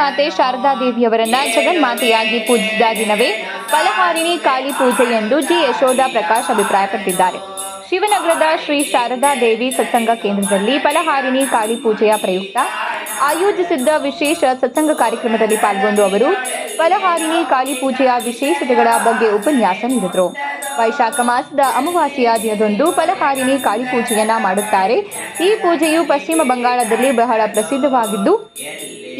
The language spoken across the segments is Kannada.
ಮಾತೆ ಶಾರದಾ ದೇವಿಯವರನ್ನ ಜಗನ್ಮಾತೆಯಾಗಿ ಪೂಜಿಸಿದ ದಿನವೇ ಫಲಹಾರಿಣಿ ಕಾಳಿ ಪೂಜೆ ಎಂದು ಜಿ. ಯಶೋಧ ಪ್ರಕಾಶ್ ಅಭಿಪ್ರಾಯಪಟ್ಟಿದ್ದಾರೆ. ಶಿವನಗರದ ಶ್ರೀ ಶಾರದಾ ದೇವಿ ಸತ್ಸಂಗ ಕೇಂದ್ರದಲ್ಲಿ ಫಲಹಾರಿಣಿ ಕಾಳಿ ಪೂಜೆಯ ಪ್ರಯುಕ್ತ ಆಯೋಜಿಸಿದ್ದ ವಿಶೇಷ ಸತ್ಸಂಗ ಕಾರ್ಯಕ್ರಮದಲ್ಲಿ ಪಾಲ್ಗೊಂಡು ಅವರು ಫಲಹಾರಿಣಿ ಕಾಳಿ ಪೂಜೆಯ ವಿಶೇಷತೆಗಳ ಬಗ್ಗೆ ಉಪನ್ಯಾಸ ನೀಡಿದರು. ವೈಶಾಖ ಮಾಸದ ಅಮಾವಾಸ್ಯೆಯ ದಿನದಂದು ಫಲಹಾರಿಣಿ ಕಾಳಿ ಪೂಜೆಯನ್ನ ಮಾಡುತ್ತಾರೆ. ಈ ಪೂಜೆಯು ಪಶ್ಚಿಮ ಬಂಗಾಳದಲ್ಲಿ ಬಹಳ ಪ್ರಸಿದ್ಧವಾಗಿದ್ದು,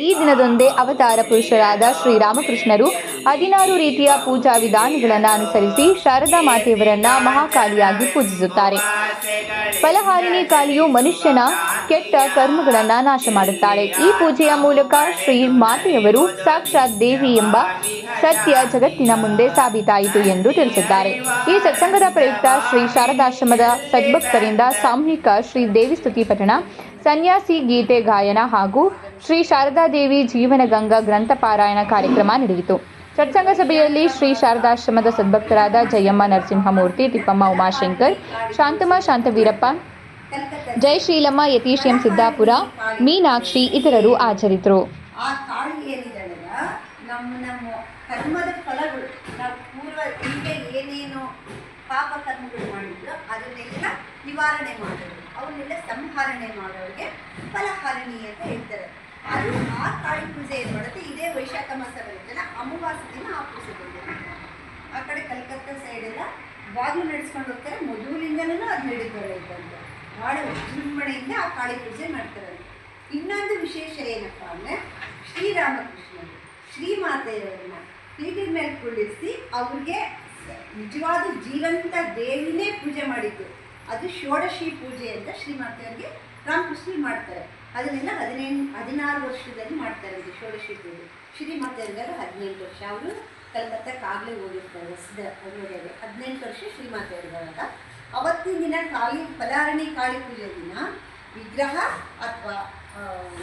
ಈ ದಿನದೊಂದೇ ಅವತಾರ ಪುರುಷರಾದ ಶ್ರೀರಾಮಕೃಷ್ಣರು ಹದಿನಾರು ರೀತಿಯ ಪೂಜಾ ವಿಧಾನಗಳನ್ನು ಅನುಸರಿಸಿ ಶಾರದಾ ಮಾತೆಯವರನ್ನ ಮಹಾಕಾಳಿಯಾಗಿ ಪೂಜಿಸುತ್ತಾರೆ. ಫಲಹಾರಿಣಿ ಕಾಳಿಯು ಮನುಷ್ಯನ ಕೆಟ್ಟ ಕರ್ಮಗಳನ್ನ ನಾಶ ಮಾಡುತ್ತಾಳೆ. ಈ ಪೂಜೆಯ ಮೂಲಕ ಶ್ರೀ ಮಾತೆಯವರು ಸಾಕ್ಷಾತ್ ದೇವಿ ಎಂಬ ಸತ್ಯ ಜಗತ್ತಿನ ಮುಂದೆ ಸಾಬೀತಾಯಿತು ಎಂದು ತಿಳಿಸಿದ್ದಾರೆ. ಈ ಸತ್ಸಂಗದ ಪ್ರಯುಕ್ತ ಶ್ರೀ ಶಾರದಾಶ್ರಮದ ಸದ್ಭಕ್ತರಿಂದ ಸಾಮೂಹಿಕ ಶ್ರೀ ದೇವಿ ಸ್ತುತಿ ಪಠಣ, ಸನ್ಯಾಸಿ ಗೀತೆ ಗಾಯನ ಹಾಗೂ ಶ್ರೀ ಶಾರದಾದೇವಿ ಜೀವನ ಗಂಗಾ ಗ್ರಂಥ ಪಾರಾಯಣ ಕಾರ್ಯಕ್ರಮ ನಡೆಯಿತು. ಸತ್ಸಂಗ ಸಭೆಯಲ್ಲಿ ಶ್ರೀ ಶಾರದಾಶ್ರಮದ ಸದ್ಭಕ್ತರಾದ ಜಯಮ್ಮ ನರಸಿಂಹಮೂರ್ತಿ, ತಿಪ್ಪಮ್ಮ ಉಮಾಶಂಕರ್, ಶಾಂತಮ್ಮ, ಶಾಂತವೀರಪ್ಪ ಜೈ ಶ್ರೀಲಮ್ಮ ಯತೀಶ್ ಎಂ ಸಿದ್ದಾಪುರ, ಮೀನಾಕ್ಷಿ ಇತರರು ಆಚರಿತರು. ಆ ಕಾಳಿ ಏನಿದ್ದಾಳಲ್ಲ ನಮ್ಮ ನಮ್ಮ ಕರ್ಮದ ಫಲಗಳು, ನಾವು ಪೂರ್ವ ಹಿಂದೆ ಏನೇನು ಪಾಪ ಕರ್ಮಗಳು ಮಾಡಿದ್ರು ಅದನ್ನೆಲ್ಲ ನಿವಾರಣೆ ಮಾಡೋದು ಅವನ್ನೆಲ್ಲ ಸಂಹರಣೆ ಮಾಡೋರಿಗೆ ಫಲಹಾರಣಿ ಅಂತ ಹೇಳ್ತಾರೆ. ಅದು ಆ ಕಾಳಿ ಪೂಜೆ ಏನು ಮಾಡುತ್ತೆ? ಇದೇ ವೈಶಾಖ ಮಾಸ ಬರುತ್ತಲ್ಲ ಅಮಾವಾಸ್ಯ ದಿನ ಆ ಪೂಜೆ ಬಂದಿದೆ ಆ ಕಡೆ ಕಲ್ಕತ್ತಾ ಸೈಡೆಲ್ಲ ಬಾಗಿಲು ನಡೆಸ್ಕೊಂಡು ಹೋಗ್ತಾರೆ. ಮೊದಲಿಂದಲೂ ಅದು ನಡೀತಾರೆ ಬಂದು ಭಾಳ ವಿಜೃಂಭಣೆಯಿಂದ ಆ ಕಾಳಿ ಪೂಜೆ ಮಾಡ್ತಾರೆ. ಇನ್ನೊಂದು ವಿಶೇಷ ಏನಪ್ಪ ಅಂದರೆ ಶ್ರೀರಾಮಕೃಷ್ಣರು ಶ್ರೀಮಾತೆಯವರನ್ನ ಪೀಠದ ಮೇಲೆ ಕುಳ್ಳಿರಿಸಿ ಅವ್ರಿಗೆ ನಿಜವಾದ ಜೀವಂತ ದೇವಿನೇ ಪೂಜೆ ಮಾಡಿದ್ದು. ಅದು ಷೋಡಶಿ ಪೂಜೆ ಅಂತ ಶ್ರೀಮಾತೆಯವ್ರಿಗೆ ರಾಮಕೃಷ್ಣ ಮಾಡ್ತಾರೆ. ಅದನ್ನೆಲ್ಲ ಹದಿನೆಂಟು ಹದಿನಾರು ವರ್ಷದಲ್ಲಿ ಮಾಡ್ತಾರೆ ಅಂತ ಷೋಡಶಿ ಪೂಜೆ. ಶ್ರೀಮಾತೆಯವ್ರಿಗಾದ್ರೆ ಹದಿನೆಂಟು ವರ್ಷ. ಅವರು ಕಲ್ಕತ್ತಾಗಾಗಲೇ ಹೋಗಿರ್ತಾರೆ ಹೊಸದ ಅವರಿಗೆ ಹದಿನೆಂಟು ವರ್ಷ ಶ್ರೀಮಾತೆಯವ್ರಿಗಾಗ ಅವತ್ತಿನ ದಿನ ಕಾಳಿ ಫಲಾರಣಿ ಕಾಳಿ ಪೂಜೆ ದಿನ, ವಿಗ್ರಹ ಅಥವಾ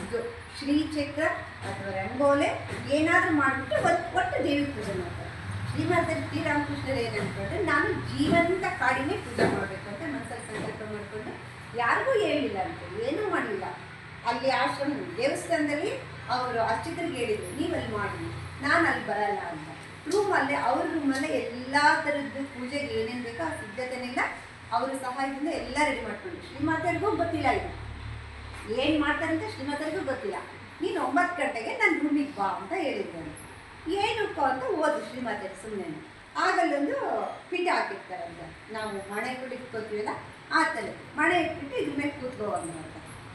ಇದು ಶ್ರೀಚಕ್ರ ಅಥವಾ ರಂಗೋಲೆ ಏನಾದರೂ ಮಾಡಿಬಿಟ್ಟು ಒಟ್ಟು ಒಟ್ಟು ದೇವಿ ಪೂಜೆ ಮಾಡ್ತಾರೆ. ಶ್ರೀಮಾತ ಶ್ರೀರಾಮಕೃಷ್ಣರು ಏನು ನಾನು ಜೀವಂತ ಕಾಡಿನೇ ಪೂಜೆ ಮಾಡಬೇಕು ಅಂತ ಮನಸ್ಸಲ್ಲಿ ಸಂಕಲ್ಪ ಮಾಡಿಕೊಂಡು ಯಾರಿಗೂ ಹೇಳಿಲ್ಲ ಅಂತ ಏನೂ ಮಾಡಿಲ್ಲ. ಅಲ್ಲಿ ಆಶ್ರಮ, ದೇವಸ್ಥಾನದಲ್ಲಿ ಅವರು ಅರ್ಚಕರಿಗೆ ಹೇಳಿದರು ನೀವು ಅಲ್ಲಿ ಮಾಡಿ ನಾನು ಅಲ್ಲಿ ಬರಲ್ಲ ಅಂತ. ರೂಮಲ್ಲೇ ಅವ್ರ ರೂಮಲ್ಲೇ ಎಲ್ಲ ಥರದ್ದು ಪೂಜೆಗೆ ಏನೇನು ಬೇಕೋ ಆ ಸಿದ್ಧತೆನೆಲ್ಲ ಅವರ ಸಹಾಯದಿಂದ ಎಲ್ಲ ರೆಡಿ ಮಾಡ್ಕೊಂಡು ಶ್ರೀಮಾತರಿಗೂ ಗೊತ್ತಿಲ್ಲ ಇದು. ಏನು ಮಾಡ್ತಾರಂತ ಶ್ರೀಮಾತರಿಗೂ ಗೊತ್ತಿಲ್ಲ. ನೀನು ಒಂಬತ್ತು ಗಂಟೆಗೆ ನನ್ನ ರೂಮಿಗೆ ಬಾ ಅಂತ ಹೇಳಿದ್ದಾನೆ ಏನು ಅಂತ ಓದು ಶ್ರೀಮಾತೆ ಸುಮ್ಮನೆ ಆಗಲ್ಲೊಂದು ಪೀಠ ಅಂತ ನಾವು ಮಣೆ ಕುಡಿಕೋತೀವಲ್ಲ ಆ ಥರ. ಮಣೆ ಇಟ್ಬಿಟ್ಟು ಇದ್ರ ಮೇಲೆ ಕೂತ್ಕೋ ಅಂತ.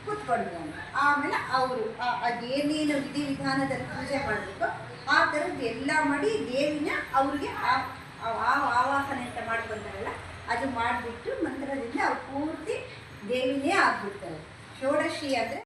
ಕೂತ್ಕೊಂಡು ಅಂತ ಆಮೇಲೆ ಅವರು ಅದೇನೇನು ವಿಧಿ ವಿಧಾನದಲ್ಲಿ ಪೂಜೆ ಮಾಡಬೇಕು ಆ ಥರದ್ದು ಎಲ್ಲ ಮಾಡಿ ದೇವಿನ ಅವ್ರಿಗೆ ಆ- ಆವಾಹನೆ ಅಂತ ಮಾಡ್ಕೊಂತಾರಲ್ಲ ಅದು ಮಾಡಿಬಿಟ್ಟು ಮಂತ್ರದಿಂದ ಅವ್ರು ಪೂರ್ತಿ ದೇವಿನೇ ಆಗ್ಬಿಡ್ತಾರೆ ಷೋಡಶಿ ಅಂದರೆ